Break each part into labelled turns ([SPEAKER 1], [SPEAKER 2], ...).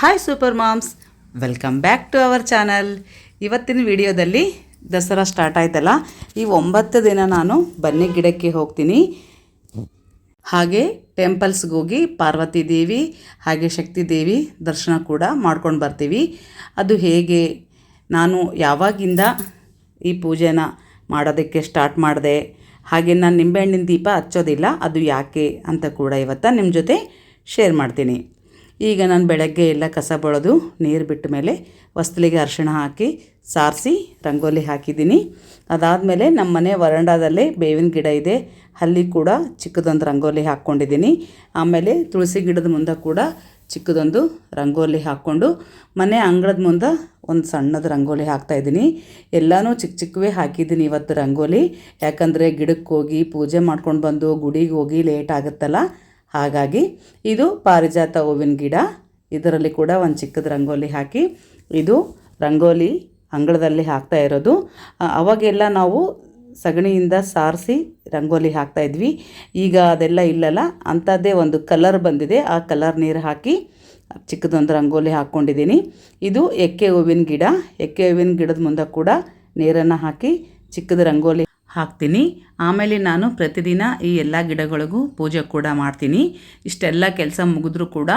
[SPEAKER 1] Hi super moms welcome back to our channel ಇವತ್ತಿನ ವಿಡಿಯೋದಲ್ಲಿ Dasara start ಆಯ್ತಲ್ಲ? ಈ ಒಂಬತ್ತು ದಿನ ನಾನು ಬನ್ನಿ ಗಿಡಕ್ಕೆ ಹೋಗ್ತೀನಿ. ಹಾಗೆ ಟೆಂಪಲ್ಸ್ಗೆ ಹೋಗಿ ಪಾರ್ವತಿ ದೇವಿ ಹಾಗೆ ಶಕ್ತಿ ದೇವಿ ದರ್ಶನ ಕೂಡ ಮಾಡ್ಕೊಂಡು ಬರ್ತೀವಿ. ಅದು ಹೇಗೆ? ನಾನು ಯಾವಾಗಿಂದ ಈ ಪೂಜೆನ ಮಾಡೋದಕ್ಕೆ ಸ್ಟಾರ್ಟ್ ಮಾಡಿದೆ? ಹಾಗೆ ನಾನು ನಿಂಬೆಹಣ್ಣಿನ ದೀಪ ಹಚ್ಚೋದಿಲ್ಲ, ಅದು ಯಾಕೆ ಅಂತ ಕೂಡ ಇವತ್ತು ನಿಮ್ಮ ಜೊತೆ ಶೇರ್ ಮಾಡ್ತೀನಿ. ಈಗ ನಾನು ಬೆಳಗ್ಗೆ ಎಲ್ಲ ಕಸ ಬಳಿದು ನೀರು ಬಿಟ್ಟ ಮೇಲೆ ವಸ್ತಲಿಗೆ ಅರಿಶಿಣ ಹಾಕಿ, ಸಾರಿಸಿ ರಂಗೋಲಿ ಹಾಕಿದ್ದೀನಿ. ಅದಾದಮೇಲೆ ನಮ್ಮ ಮನೆ ವರಂಡಾದಲ್ಲೇ ಬೇವಿನ ಗಿಡ ಇದೆ. ಅಲ್ಲಿ ಕೂಡ ಚಿಕ್ಕದೊಂದು ರಂಗೋಲಿ ಹಾಕ್ಕೊಂಡಿದ್ದೀನಿ. ಆಮೇಲೆ ತುಳಸಿ ಗಿಡದ ಮುಂದೆ ಕೂಡ ಚಿಕ್ಕದೊಂದು ರಂಗೋಲಿ ಹಾಕ್ಕೊಂಡು, ಮನೆ ಅಂಗಳದ ಮುಂದೆ ಒಂದು ಸಣ್ಣದು ರಂಗೋಲಿ ಹಾಕ್ತಾಯಿದ್ದೀನಿ ಎಲ್ಲನೂ ಚಿಕ್ಕ ಚಿಕ್ಕವೇ ಹಾಕಿದ್ದೀನಿ ಇವತ್ತು ರಂಗೋಲಿ. ಯಾಕಂದರೆ ಗಿಡಕ್ಕೆ ಹೋಗಿ ಪೂಜೆ ಮಾಡ್ಕೊಂಡು ಬಂದು, ಗುಡಿಗೆ ಹೋಗಿ ಲೇಟ್ ಆಗುತ್ತಲ್ಲ ಹಾಗಾಗಿ ಇದು ಪಾರಿಜಾತ ಹೂವಿನ ಗಿಡ. ಇದರಲ್ಲಿ ಕೂಡ ಒಂದು ಚಿಕ್ಕದ ರಂಗೋಲಿ ಹಾಕಿ, ಇದು ರಂಗೋಲಿ ಅಂಗಳದಲ್ಲಿ ಹಾಕ್ತಾ ಇರೋದು. ಅವಾಗೆಲ್ಲ ನಾವು ಸಗಣಿಯಿಂದ ಸಾರಿಸಿ ರಂಗೋಲಿ ಹಾಕ್ತಾ ಇದ್ವಿ. ಈಗ ಅದೆಲ್ಲ ಇಲ್ಲಲ್ಲ, ಅಂಥದ್ದೇ ಒಂದು ಕಲರ್ ಬಂದಿದೆ. ಆ ಕಲರ್ ನೀರು ಹಾಕಿ ಚಿಕ್ಕದೊಂದು ರಂಗೋಲಿ ಹಾಕ್ಕೊಂಡಿದ್ದೀನಿ. ಇದು ಎಕ್ಕೆ ಹೂವಿನ ಗಿಡ. ಎಕ್ಕೆ ಹೂವಿನ ಗಿಡದ ಮುಂದೆ ಕೂಡ ನೀರನ್ನು ಹಾಕಿ ಚಿಕ್ಕದ ರಂಗೋಲಿ ಹಾಕ್ತೀನಿ. ಆಮೇಲೆ ನಾನು ಪ್ರತಿದಿನ ಈ ಎಲ್ಲ ಗಿಡಗಳಿಗೂ ಪೂಜೆ ಕೂಡ ಮಾಡ್ತೀನಿ. ಇಷ್ಟೆಲ್ಲ ಕೆಲಸ ಮುಗಿದ್ರೂ ಕೂಡ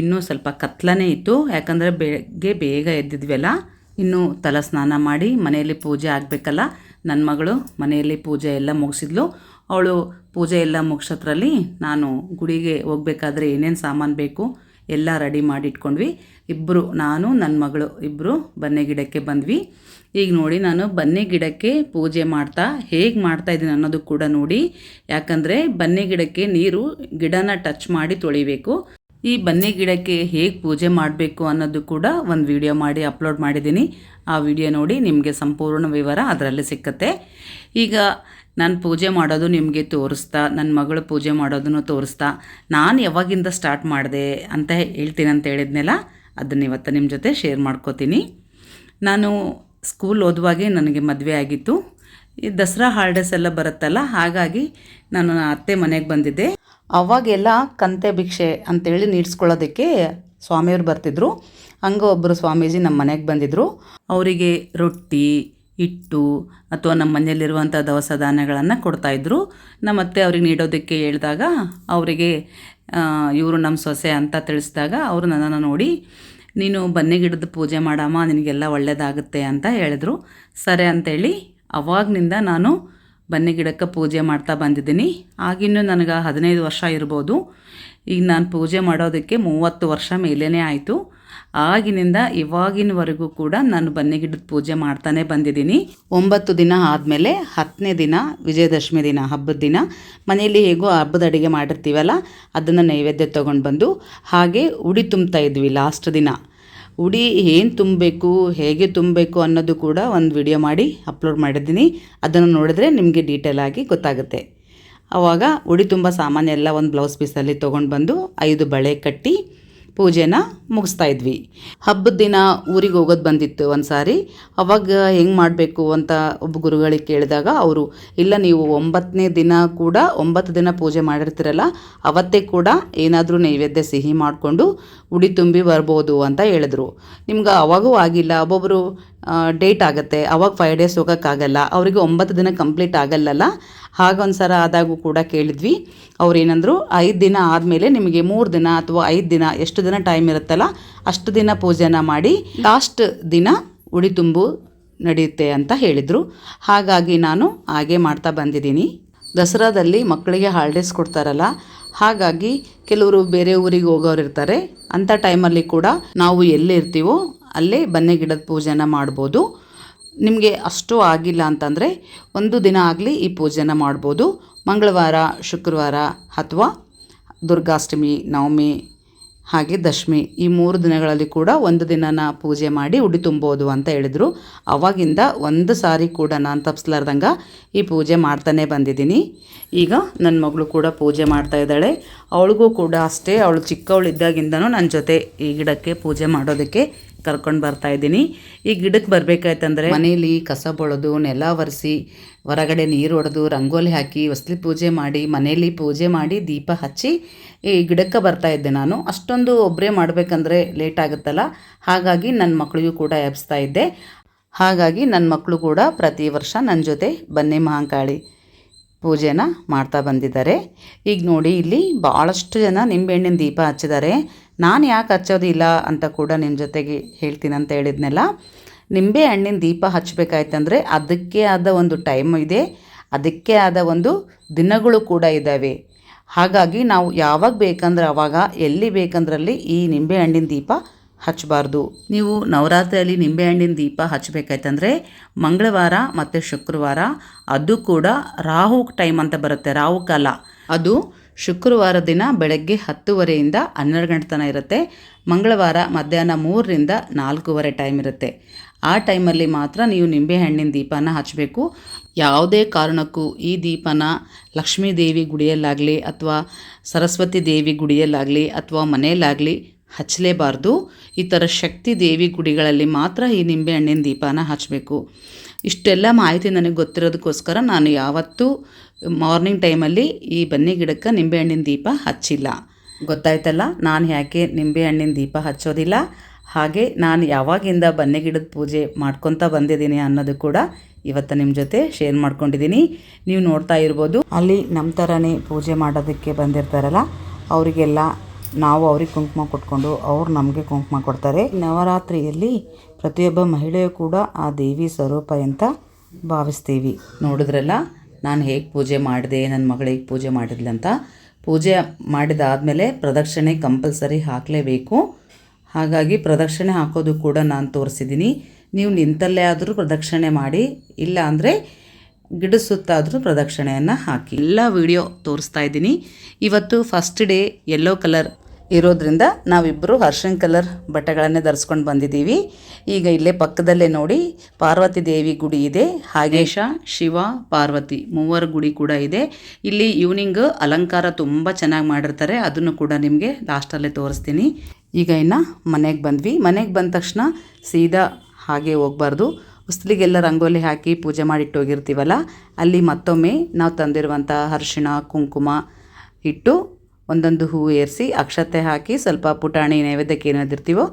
[SPEAKER 1] ಇನ್ನೂ ಸ್ವಲ್ಪ ಕತ್ಲನೇ ಇತ್ತು. ಯಾಕಂದರೆ ಬೆಳಗ್ಗೆ ಬೇಗ ಎದ್ದಿದ್ವಲ್ಲ, ಇನ್ನು ತಲ ಸ್ನಾನ ಮಾಡಿ ಮನೆಯಲ್ಲಿ ಪೂಜೆ ಆಗಬೇಕಲ್ಲ ನನ್ನ ಮಗಳು ಮನೆಯಲ್ಲಿ ಪೂಜೆ ಎಲ್ಲ ಮುಗಿಸಿದ್ಲು. ಅವಳು ಪೂಜೆ ಎಲ್ಲ ಮುಗಿಸೋದ್ರಲ್ಲಿ ನಾನು ಗುಡಿಗೆ ಹೋಗ್ಬೇಕಾದ್ರೆ ಏನೇನು ಸಾಮಾನು ಬೇಕು ಎಲ್ಲ ರೆಡಿ ಮಾಡಿ ಇಟ್ಕೊಂಡ್ವಿ ಇಬ್ಬರು ನಾನು ನನ್ನ ಮಗಳು ಇಬ್ಬರು ಬನ್ನೆ ಗಿಡಕ್ಕೆ ಬಂದ್ವಿ. ಈಗ ನೋಡಿ ನಾನು ಬನ್ನೆ ಗಿಡಕ್ಕೆ ಪೂಜೆ ಮಾಡ್ತಾ ಹೇಗೆ ಮಾಡ್ತಾ ಇದ್ದೀನಿ ಅನ್ನೋದು ಕೂಡ ನೋಡಿ. ಯಾಕಂದರೆ ಬನ್ನೆ ಗಿಡಕ್ಕೆ ನೀರು ಗಿಡನ ಟಚ್ ಮಾಡಿ ತೊಳಿಬೇಕು. ಈ ಬನ್ನಿ ಗಿಡಕ್ಕೆ ಹೇಗೆ ಪೂಜೆ ಮಾಡಬೇಕು ಅನ್ನೋದು ಕೂಡ ಒಂದು ವಿಡಿಯೋ ಮಾಡಿ ಅಪ್ಲೋಡ್ ಮಾಡಿದ್ದೀನಿ. ಆ ವಿಡಿಯೋ ನೋಡಿ ನಿಮಗೆ ಸಂಪೂರ್ಣ ವಿವರ ಅದರಲ್ಲಿ ಸಿಕ್ಕತ್ತೆ. ಈಗ ನಾನು ಪೂಜೆ ಮಾಡೋದು ನಿಮಗೆ ತೋರಿಸ್ತಾ ನನ್ನ ಮಗಳು ಪೂಜೆ ಮಾಡೋದನ್ನು ತೋರಿಸ್ತಾ, ನಾನು ಯಾವಾಗಿಂದ ಸ್ಟಾರ್ಟ್ ಮಾಡಿದೆ ಅಂತ ಹೇಳ್ತೀನಿ ಅಂತ ಹೇಳಿದ್ನೆಲ್ಲ, ಅದನ್ನ ಇವತ್ತು ನಿಮ್ಮ ಜೊತೆ ಶೇರ್ ಮಾಡ್ಕೋತೀನಿ. ನಾನು ಸ್ಕೂಲ್ ಓದುವಾಗೆ ನನಗೆ ಮದುವೆ ಆಗಿತ್ತು. ಈ ದಸರಾ ಹಾಲಿಡೇಸ್ ಎಲ್ಲ ಬರುತ್ತಲ್ಲ, ಹಾಗಾಗಿ ನಾನು ಅತ್ತೆ ಮನೆಗೆ ಬಂದಿದ್ದೆ. ಅವಾಗೆಲ್ಲ ಕಂತೆ ಭಿಕ್ಷೆ ಅಂತೇಳಿ ನೀಡ್ಸ್ಕೊಳ್ಳೋದಕ್ಕೆ ಸ್ವಾಮಿಯವ್ರು ಬರ್ತಿದ್ರು. ಹಂಗೆ ಒಬ್ಬರು ಸ್ವಾಮೀಜಿ ನಮ್ಮ ಮನೆಗೆ ಬಂದಿದ್ದರು ಅವರಿಗೆ ರೊಟ್ಟಿ ಹಿಟ್ಟು ಅಥವಾ ನಮ್ಮ ಮನೆಯಲ್ಲಿರುವಂಥ ದವಸ ಧಾನ್ಯಗಳನ್ನು ಕೊಡ್ತಾಯಿದ್ರು ನಮ್ಮ ಅತ್ತೆ ಅವ್ರಿಗೆ ನೀಡೋದಕ್ಕೆ ಹೇಳಿದಾಗ ಅವರಿಗೆ ಇವರು ನಮ್ಮ ಸೊಸೆ ಅಂತ ತಿಳಿಸಿದಾಗ ಅವರು ನನ್ನನ್ನು ನೋಡಿ, ನೀನು ಬನ್ನಿ ಗಿಡದ ಪೂಜೆ ಮಾಡಮ್ಮ, ನಿನಗೆಲ್ಲ ಒಳ್ಳೆಯದಾಗುತ್ತೆ ಅಂತ ಹೇಳಿದ್ರು. ಸರಿ ಅಂತೇಳಿ ಅವಾಗಿನಿಂದ ನಾನು ಬನ್ನಿ ಗಿಡಕ್ಕೆ ಪೂಜೆ ಮಾಡ್ತಾ ಬಂದಿದ್ದೀನಿ. ಆಗಿನ್ನೂ ನನಗೆ ಹದಿನೈದು ವರ್ಷ ಇರ್ಬೋದು. ಈಗ ನಾನು ಪೂಜೆ ಮಾಡೋದಕ್ಕೆ ಮೂವತ್ತು ವರ್ಷ ಮೇಲೇ ಆಯಿತು. ಆಗಿನಿಂದ ಇವಾಗಿನವರೆಗೂ ಕೂಡ ನಾನು ಬನ್ನಿ ಗಿಡದ ಪೂಜೆ ಮಾಡ್ತಾನೆ ಬಂದಿದ್ದೀನಿ. ಒಂಬತ್ತು ದಿನ ಆದಮೇಲೆ ಹತ್ತನೇ ದಿನ, ವಿಜಯದಶಮಿ ದಿನ, ಹಬ್ಬದ ದಿನ. ಮನೆಯಲ್ಲಿ ಹೇಗೋ ಹಬ್ಬದ ಅಡುಗೆ ಮಾಡಿರ್ತೀವಲ್ಲ, ಅದನ್ನು ನೈವೇದ್ಯ ತೊಗೊಂಡು ಬಂದು ಹಾಗೆ ಉಡಿ ತುಂಬ್ತಾ ಇದ್ವಿ ಲಾಸ್ಟ್ ದಿನ. ಉಡಿ ಏನು ತುಂಬಬೇಕು, ಹೇಗೆ ತುಂಬಬೇಕು ಅನ್ನೋದು ಕೂಡ ಒಂದು ವಿಡಿಯೋ ಮಾಡಿ ಅಪ್ಲೋಡ್ ಮಾಡಿದ್ದೀನಿ. ಅದನ್ನು ನೋಡಿದ್ರೆ ನಿಮಗೆ ಡೀಟೇಲ್ ಆಗಿ ಗೊತ್ತಾಗುತ್ತೆ. ಆವಾಗ ಉಡಿ ತುಂಬ ಸಾಮಾನ್ಯ ಎಲ್ಲ ಒಂದು ಬ್ಲೌಸ್ ಪೀಸಲ್ಲಿ ತೊಗೊಂಡು ಬಂದು ಐದು ಬಳೆ ಕಟ್ಟಿ ಪೂಜೆನ ಮುಗಿಸ್ತಾ ಇದ್ವಿ. ಹಬ್ಬದ ದಿನ ಊರಿಗೆ ಹೋಗೋದು ಬಂದಿತ್ತು ಒಂದು ಸಾರಿ ಅವಾಗ ಹೆಂಗೆ ಮಾಡಬೇಕು ಅಂತ ಒಬ್ಬ ಗುರುಗಳಿಗೆ ಕೇಳಿದಾಗ ಅವರು, ಇಲ್ಲ, ನೀವು ಒಂಬತ್ತನೇ ದಿನ ಕೂಡ ಒಂಬತ್ತು ದಿನ ಪೂಜೆ ಮಾಡಿರ್ತೀರಲ್ಲ, ಅವತ್ತೇ ಕೂಡ ಏನಾದರೂ ನೈವೇದ್ಯ ಸಿಹಿ ಮಾಡಿಕೊಂಡು ಉಡಿ ತುಂಬಿ ಬರ್ಬೋದು ಅಂತ ಹೇಳಿದ್ರು. ನಿಮ್ಗೆ ಅವಾಗೂ ಆಗಿಲ್ಲ. ಒಬ್ಬೊಬ್ಬರು ಡೇಟ್ ಆಗುತ್ತೆ. ಅವಾಗ ಫೈವ್ ಡೇಸ್ ಹೋಗೋಕ್ಕಾಗಲ್ಲ. ಅವರಿಗೆ ಒಂಬತ್ತು ದಿನ ಕಂಪ್ಲೀಟ್ ಆಗಲ್ಲಲ್ಲ? ಹಾಗೊಂದು ಸಲ ಆದಾಗೂ ಕೂಡ ಕೇಳಿದ್ವಿ. ಏನಂದರು ಐದು ದಿನ ಆದಮೇಲೆ ನಿಮಗೆ ಮೂರು ದಿನ ಅಥವಾ ಐದು ದಿನ ಎಷ್ಟು ದಿನ ಟೈಮ್ ಇರುತ್ತಲ್ಲ, ಅಷ್ಟು ದಿನ ಪೂಜೆನ ಮಾಡಿ ಲಾಸ್ಟ್ ದಿನ ಉಡಿ ತುಂಬು ನಡೆಯುತ್ತೆ ಅಂತ ಹೇಳಿದರು. ಹಾಗಾಗಿ ನಾನು ಹಾಗೆ ಮಾಡ್ತಾ ಬಂದಿದ್ದೀನಿ. ದಸರಾದಲ್ಲಿ ಮಕ್ಕಳಿಗೆ ಹಾಲಿಡೇಸ್ ಕೊಡ್ತಾರಲ್ಲ ಹಾಗಾಗಿ ಕೆಲವರು ಬೇರೆ ಊರಿಗೆ ಹೋಗೋರು ಇರ್ತಾರೆ. ಅಂಥ ಟೈಮಲ್ಲಿ ಕೂಡ ನಾವು ಎಲ್ಲಿರ್ತೀವೋ ಅಲ್ಲೇ ಬನ್ನಿ ಗಿಡದ ಪೂಜೆನ ಮಾಡ್ಬೋದು. ನಿಮಗೆ ಅಷ್ಟು ಆಗಿಲ್ಲ ಅಂತಂದರೆ ಒಂದು ದಿನ ಆಗಲಿ ಈ ಪೂಜೆನ ಮಾಡ್ಬೋದು. ಮಂಗಳವಾರ, ಶುಕ್ರವಾರ ಅಥವಾ ದುರ್ಗಾಷ್ಟಮಿ, ನವಮಿ ಹಾಗೆ ದಶಮಿ. ಈ ಮೂರು ದಿನಗಳಲ್ಲಿ ಕೂಡ ಒಂದು ದಿನನ ಪೂಜೆ ಮಾಡಿ ಉಡಿ ತುಂಬೋದು ಅಂತ ಹೇಳಿದರು. ಅವಾಗಿಂದ ಒಂದು ಸಾರಿ ಕೂಡ ನಾನು ತಪ್ಪಿಸ್ಲಾರ್ದಂಗೆ ಈ ಪೂಜೆ ಮಾಡ್ತಾನೆ ಬಂದಿದ್ದೀನಿ. ಈಗ ನನ್ನ ಮಗಳು ಕೂಡ ಪೂಜೆ ಮಾಡ್ತಾ ಇದ್ದಾಳೆ. ಅವಳಿಗೂ ಕೂಡ ಅಷ್ಟೇ. ಅವಳು ಚಿಕ್ಕವಳಿದ್ದಾಗಿಂದನೂ ನನ್ನ ಜೊತೆ ಈ ಗಿಡಕ್ಕೆ ಪೂಜೆ ಮಾಡೋದಕ್ಕೆ ಕರ್ಕೊಂಡು ಬರ್ತಾ ಇದ್ದೀನಿ. ಈ ಗಿಡಕ್ಕೆ ಬರಬೇಕಾಯ್ತಂದ್ರೆ ಮನೆಯಲ್ಲಿ ಕಸ ಬೊಳೋದು, ನೆಲ ಒರೆಸಿ, ಹೊರಗಡೆ ನೀರು ಹೊಡೆದು ರಂಗೋಲಿ ಹಾಕಿ, ಹೊಸ್ಲಿ ಪೂಜೆ ಮಾಡಿ ಮನೆಯಲ್ಲಿ ಪೂಜೆ ಮಾಡಿ ದೀಪ ಹಚ್ಚಿ ಈ ಗಿಡಕ್ಕೆ ಬರ್ತಾ ಇದ್ದೆ ನಾನು. ಅಷ್ಟೊಂದು ಒಬ್ಬರೇ ಮಾಡಬೇಕಂದ್ರೆ ಲೇಟ್ ಆಗುತ್ತಲ್ಲ? ಹಾಗಾಗಿ ನನ್ನ ಮಕ್ಕಳಿಗೂ ಕೂಡ ಎಬ್ಸ್ತಾ ಇದ್ದೆ. ಹಾಗಾಗಿ ನನ್ನ ಮಕ್ಕಳು ಕೂಡ ಪ್ರತಿ ವರ್ಷ ನನ್ನ ಜೊತೆ ಬನ್ನಿ ಮಹಾಂಕಾಳಿ ಪೂಜೆನ ಮಾಡ್ತಾ ಬಂದಿದ್ದಾರೆ. ಈಗ ನೋಡಿ, ಇಲ್ಲಿ ಭಾಳಷ್ಟು ಜನ ನಿಂಬೆಹಣ್ಣಿನ ದೀಪ ಹಚ್ಚಿದ್ದಾರೆ. ನಾನು ಯಾಕೆ ಹಚ್ಚೋದಿಲ್ಲ ಅಂತ ಕೂಡ ನಿಮ್ಮ ಜೊತೆಗೆ ಹೇಳ್ತೀನಿ ಅಂತ ಹೇಳಿದ್ನಲ್ಲ, ನಿಂಬೆ ಹಣ್ಣಿನ ದೀಪ ಹಚ್ಚಬೇಕಾಯ್ತಂದ್ರೆ ಅದಕ್ಕೆ ಆದ ಒಂದು ಟೈಮ್ ಇದೆ, ಅದಕ್ಕೆ ಆದ ಒಂದು ದಿನಗಳು ಕೂಡ ಇದ್ದಾವೆ ಹಾಗಾಗಿ ನಾವು ಯಾವಾಗ ಬೇಕಂದ್ರೆ ಆವಾಗ ಎಲ್ಲಿ ಬೇಕಂದ್ರಲ್ಲಿ ಈ ನಿಂಬೆ ಹಣ್ಣಿನ ದೀಪ ಹಚ್ಚಬಾರ್ದು ನೀವು ನವರಾತ್ರಿಯಲ್ಲಿ ನಿಂಬೆಹಣ್ಣಿನ ದೀಪ ಹಚ್ಚಬೇಕಾಯ್ತಂದ್ರೆ ಮಂಗಳವಾರ ಮತ್ತು ಶುಕ್ರವಾರ, ಅದು ಕೂಡ ರಾಹು ಟೈಮ್ ಅಂತ ಬರುತ್ತೆ ರಾಹುಕಾಲ ಅದು ಶುಕ್ರವಾರ ದಿನ ಬೆಳಗ್ಗೆ ಹತ್ತುವರೆಯಿಂದ ಹನ್ನೆರಡು ಗಂಟೆ ತನಕ ಇರುತ್ತೆ. ಮಂಗಳವಾರ ಮಧ್ಯಾಹ್ನ ಮೂರರಿಂದ ನಾಲ್ಕೂವರೆ ಟೈಮ್ ಇರುತ್ತೆ. ಆ ಟೈಮಲ್ಲಿ ಮಾತ್ರ ನೀವು ನಿಂಬೆಹಣ್ಣಿನ ದೀಪನ ಹಚ್ಚಬೇಕು ಯಾವುದೇ ಕಾರಣಕ್ಕೂ ಈ ದೀಪನ ಲಕ್ಷ್ಮೀ ದೇವಿ ಗುಡಿಯಲ್ಲಾಗಲಿ ಅಥವಾ ಸರಸ್ವತಿ ದೇವಿ ಗುಡಿಯಲ್ಲಾಗಲಿ ಅಥವಾ ಮನೆಯಲ್ಲಾಗಲಿ ಹಚ್ಚಲೇಬಾರ್ದು ಈ ಥರ ಶಕ್ತಿ ದೇವಿ ಗುಡಿಗಳಲ್ಲಿ ಮಾತ್ರ ಈ ನಿಂಬೆಹಣ್ಣಿನ ದೀಪನ ಹಚ್ಚಬೇಕು ಇಷ್ಟೆಲ್ಲ ಮಾಹಿತಿ ನನಗೆ ಗೊತ್ತಿರೋದಕ್ಕೋಸ್ಕರ ನಾನು ಯಾವತ್ತೂ ಮಾರ್ನಿಂಗ್ ಟೈಮಲ್ಲಿ ಈ ಬನ್ನಿ ಗಿಡಕ್ಕೆ ನಿಂಬೆಹಣ್ಣಿನ ದೀಪ ಹಚ್ಚಿಲ್ಲ. ಗೊತ್ತಾಯ್ತಲ್ಲ? ನಾನು ಯಾಕೆ ನಿಂಬೆಹಣ್ಣಿನ ದೀಪ ಹಚ್ಚೋದಿಲ್ಲ? ಹಾಗೆ ನಾನು ಯಾವಾಗಿಂದ ಬನ್ನಿ ಗಿಡದ ಪೂಜೆ ಮಾಡ್ಕೊತಾ ಬಂದಿದ್ದೀನಿ ಅನ್ನೋದು ಕೂಡ ಇವತ್ತು ನಿಮ್ಮ ಜೊತೆ ಶೇರ್ ಮಾಡ್ಕೊಂಡಿದ್ದೀನಿ. ನೀವು ನೋಡ್ತಾ ಇರ್ಬೋದು. ಅಲ್ಲಿ ನಮ್ಮ ಥರನೇ ಪೂಜೆ ಮಾಡೋದಕ್ಕೆ ಬಂದಿರ್ತಾರಲ್ಲ, ಅವರಿಗೆಲ್ಲ ನಾವು ಅವ್ರಿಗೆ ಕುಂಕುಮ ಕೊಟ್ಕೊಂಡು ಅವ್ರು ನಮಗೆ ಕುಂಕುಮ ಕೊಡ್ತಾರೆ. ನವರಾತ್ರಿಯಲ್ಲಿ ಪ್ರತಿಯೊಬ್ಬ ಮಹಿಳೆಯೂ ಕೂಡ ಆ ದೇವಿ ಸ್ವರೂಪ ಅಂತ ಭಾವಿಸ್ತೀವಿ. ನೋಡಿದ್ರಲ್ಲ? ನಾನು ಹೇಗೆ ಪೂಜೆ ಮಾಡಿದೆ ನನ್ನ ಮಗಳಿಗೆ ಪೂಜೆ ಮಾಡಿದ್ಲಂತ ಪೂಜೆ ಮಾಡಿದಾದಮೇಲೆ ಪ್ರದಕ್ಷಿಣೆ ಕಂಪಲ್ಸರಿ ಹಾಕಲೇಬೇಕು. ಹಾಗಾಗಿ ಪ್ರದಕ್ಷಿಣೆ ಹಾಕೋದು ಕೂಡ ನಾನು ತೋರಿಸಿದ್ದೀನಿ ನೀವು ನಿಂತಲ್ಲೇ ಆದರೂ ಪ್ರದಕ್ಷಿಣೆ ಮಾಡಿ, ಇಲ್ಲ ಅಂದರೆ ಗಿಡ ಸುತ್ತಾದರೂ ಪ್ರದಕ್ಷಿಣೆಯನ್ನು ಹಾಕಿ. ಎಲ್ಲ ವಿಡಿಯೋ ತೋರಿಸ್ತಾ ಇದ್ದೀನಿ. ಇವತ್ತು ಫಸ್ಟ್ ಡೇ ಯೆಲ್ಲೋ ಕಲರ್ ಇರೋದ್ರಿಂದ ನಾವಿಬ್ಬರು ಹರ್ಷನ್ ಕಲರ್ ಬಟ್ಟೆಗಳನ್ನೇ ಧರಿಸ್ಕೊಂಡು ಬಂದಿದ್ದೀವಿ. ಈಗ ಇಲ್ಲೇ ಪಕ್ಕದಲ್ಲೇ ನೋಡಿ ಪಾರ್ವತಿ ದೇವಿ ಗುಡಿ ಇದೆ. ಹಾಗೇಶ ಶಿವ ಪಾರ್ವತಿ ಮೂವರ ಗುಡಿ ಕೂಡ ಇದೆ. ಇಲ್ಲಿ ಈವ್ನಿಂಗ್ ಅಲಂಕಾರ ತುಂಬ ಚೆನ್ನಾಗಿ ಮಾಡಿರ್ತಾರೆ. ಅದನ್ನು ಕೂಡ ನಿಮಗೆ ಲಾಸ್ಟಲ್ಲೇ ತೋರಿಸ್ತೀನಿ. ಈಗ ಇನ್ನು ಮನೆಗೆ ಬಂದ್ವಿ. ಮನೆಗೆ ಬಂದ ತಕ್ಷಣ ಸೀದಾ ಹಾಗೆ ಹೋಗ್ಬಾರ್ದು. ಹೊಸ್ಲಿಗೆಲ್ಲ ರಂಗೋಲಿ ಹಾಕಿ ಪೂಜೆ ಮಾಡಿಟ್ಟು ಹೋಗಿರ್ತೀವಲ್ಲ ಅಲ್ಲಿ ಮತ್ತೊಮ್ಮೆ ನಾವು ತಂದಿರುವಂಥ ಅರಿಶಿಣ ಕುಂಕುಮ ಇಟ್ಟು ಒಂದೊಂದು ಹೂವು ಏರಿಸಿ ಅಕ್ಷತೆ ಹಾಕಿ ಸ್ವಲ್ಪ ಪುಟಾಣಿ ನೈವೇದ್ಯಕ್ಕೆ ಏನಾದಿರ್ತೀವೋ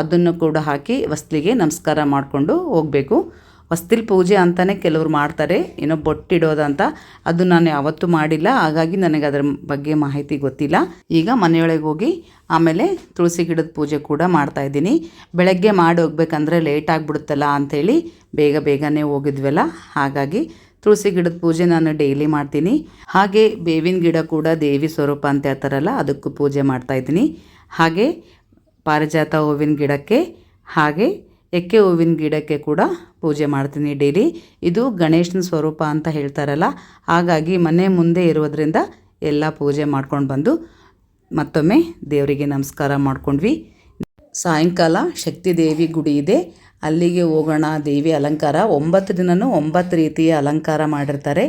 [SPEAKER 1] ಅದನ್ನು ಕೂಡ ಹಾಕಿ ವಸ್ತಿಗೆ ನಮಸ್ಕಾರ ಮಾಡಿಕೊಂಡು ಹೋಗಬೇಕು. ವಸ್ತಿಲ್ ಪೂಜೆ ಅಂತಲೇ ಕೆಲವರು ಮಾಡ್ತಾರೆ. ಏನೋ ಬೊಟ್ಟಿಡೋದಂತ ಅದು ನಾನು ಯಾವತ್ತೂ ಮಾಡಿಲ್ಲ. ಹಾಗಾಗಿ ನನಗೆ ಅದರ ಬಗ್ಗೆ ಮಾಹಿತಿ ಗೊತ್ತಿಲ್ಲ. ಈಗ ಮನೆಯೊಳಗೆ ಹೋಗಿ ಆಮೇಲೆ ತುಳಸಿ ಗಿಡದ ಪೂಜೆ ಕೂಡ ಮಾಡ್ತಾ ಇದ್ದೀನಿ. ಬೆಳಗ್ಗೆ ಮಾಡಿ ಹೋಗ್ಬೇಕಂದ್ರೆ ಲೇಟ್ ಆಗಿಬಿಡುತ್ತಲ್ಲ ಅಂಥೇಳಿ ಬೇಗ ಬೇಗನೆ ಹೋಗಿದ್ವಲ್ಲ. ಹಾಗಾಗಿ ತುಳಸಿ ಗಿಡದ ಪೂಜೆ ನಾನು ಡೈಲಿ ಮಾಡ್ತೀನಿ. ಹಾಗೆ ಬೇವಿನ ಗಿಡ ಕೂಡ ದೇವಿ ಸ್ವರೂಪ ಅಂತ ಹೇಳ್ತಾರಲ್ಲ, ಅದಕ್ಕೂ ಪೂಜೆ ಮಾಡ್ತಾ ಇದ್ದೀನಿ. ಹಾಗೆ ಪಾರಿಜಾತ ಹೂವಿನ ಗಿಡಕ್ಕೆ, ಹಾಗೆ ಎಕ್ಕೆ ಹೂವಿನ ಗಿಡಕ್ಕೆ ಕೂಡ ಪೂಜೆ ಮಾಡ್ತೀನಿ ಡೈಲಿ ಇದು ಗಣೇಶನ ಸ್ವರೂಪ ಅಂತ ಹೇಳ್ತಾರಲ್ಲ, ಹಾಗಾಗಿ ಮನೆ ಮುಂದೆ ಇರೋದ್ರಿಂದ ಎಲ್ಲ ಪೂಜೆ ಮಾಡ್ಕೊಂಡು ಬಂದು ಮತ್ತೊಮ್ಮೆ ದೇವರಿಗೆ ನಮಸ್ಕಾರ ಮಾಡ್ಕೊಂಡ್ವಿ. ಸಾಯಂಕಾಲ ಶಕ್ತಿ ದೇವಿ ಗುಡಿ ಇದೆ ಅಲ್ಲಿಗೆ ಹೋಗೋಣ, ದೇವಿ ಅಲಂಕಾರ. ಒಂಬತ್ತು ದಿನವೂ ಒಂಬತ್ತು ರೀತಿಯ ಅಲಂಕಾರ ಮಾಡಿರ್ತಾರೆ.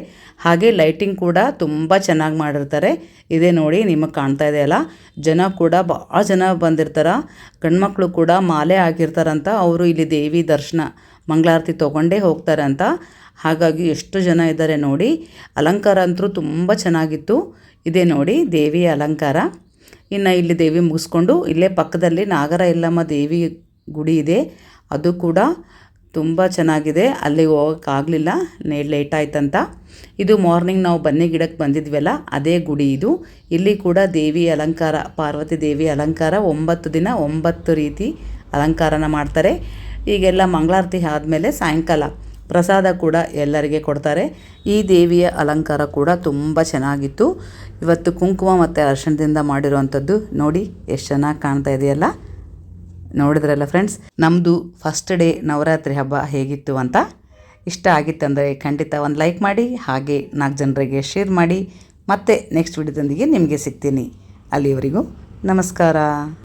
[SPEAKER 1] ಹಾಗೆ ಲೈಟಿಂಗ್ ಕೂಡ ತುಂಬ ಚೆನ್ನಾಗಿ ಮಾಡಿರ್ತಾರೆ. ಇದೇ ನೋಡಿ, ನಿಮಗೆ ಕಾಣ್ತಾ ಇದೆ ಅಲ್ಲ? ಜನ ಕೂಡ ಭಾಳ ಜನ ಬಂದಿರ್ತಾರೆ. ಗಂಡ್ಮಕ್ಳು ಕೂಡ ಮಾಲೆ ಆಗಿರ್ತಾರಂತ ಅವರು ಇಲ್ಲಿ ದೇವಿ ದರ್ಶನ, ಮಂಗಳಾರತಿ ತೊಗೊಂಡೇ ಹೋಗ್ತಾರಂತ ಹಾಗಾಗಿ ಎಷ್ಟು ಜನ ಇದ್ದಾರೆ ನೋಡಿ. ಅಲಂಕಾರ ಅಂತೂ ತುಂಬ ಚೆನ್ನಾಗಿತ್ತು. ಇದೇ ನೋಡಿ, ದೇವಿಯ ಅಲಂಕಾರ. ಇನ್ನು ಇಲ್ಲಿ ದೇವಿ ಮುಗಿಸ್ಕೊಂಡು, ಇಲ್ಲೇ ಪಕ್ಕದಲ್ಲಿ ನಾಗರ ಎಲ್ಲಮ್ಮ ದೇವಿ ಗುಡಿ ಇದೆ. ಅದು ಕೂಡ ತುಂಬ ಚೆನ್ನಾಗಿದೆ. ಅಲ್ಲಿ ಹೋಗೋಕ್ಕಾಗಲಿಲ್ಲ ಲೇಟ್ ಆಯ್ತಂತ. ಇದು ಮಾರ್ನಿಂಗ್ ನಾವು ಬನ್ನಿ ಗಿಡಕ್ಕೆ ಬಂದಿದ್ವಲ್ಲ, ಅದೇ ಗುಡಿ ಇದು. ಇಲ್ಲಿ ಕೂಡ ದೇವಿ ಅಲಂಕಾರ, ಪಾರ್ವತಿ ದೇವಿ ಅಲಂಕಾರ, ಒಂಬತ್ತು ದಿನ ಒಂಬತ್ತು ರೀತಿ ಅಲಂಕಾರನ ಮಾಡ್ತಾರೆ. ಈಗೆಲ್ಲ ಮಂಗಳಾರತಿ ಆದಮೇಲೆ ಸಾಯಂಕಾಲ ಪ್ರಸಾದ ಕೂಡ ಎಲ್ಲರಿಗೆ ಕೊಡ್ತಾರೆ. ಈ ದೇವಿಯ ಅಲಂಕಾರ ಕೂಡ ತುಂಬ ಚೆನ್ನಾಗಿತ್ತು. ಇವತ್ತು ಕುಂಕುಮ ಮತ್ತು ಅರ್ಶನದಿಂದ ಮಾಡಿರುವಂಥದ್ದು ನೋಡಿ, ಎಷ್ಟು ಚೆನ್ನಾಗಿ ಕಾಣ್ತಾ ಇದೆಯಲ್ಲ. ನೋಡಿದ್ರಲ್ಲ ಫ್ರೆಂಡ್ಸ್ ನಮ್ಮದು ಫಸ್ಟ್ ಡೇ ನವರಾತ್ರಿ ಹಬ್ಬ ಹೇಗಿತ್ತು ಅಂತ ಇಷ್ಟ ಆಗಿತ್ತಂದರೆ ಖಂಡಿತ ಒಂದು ಲೈಕ್ ಮಾಡಿ, ಹಾಗೆ ನಾಲ್ಕು ಜನರಿಗೆ ಶೇರ್ ಮಾಡಿ. ಮತ್ತೆ ನೆಕ್ಸ್ಟ್ ವಿಡಿಯೋದೊಂದಿಗೆ ನಿಮಗೆ ಸಿಗ್ತೀನಿ. ಅಲ್ಲಿವರೆಗೂ ನಮಸ್ಕಾರ.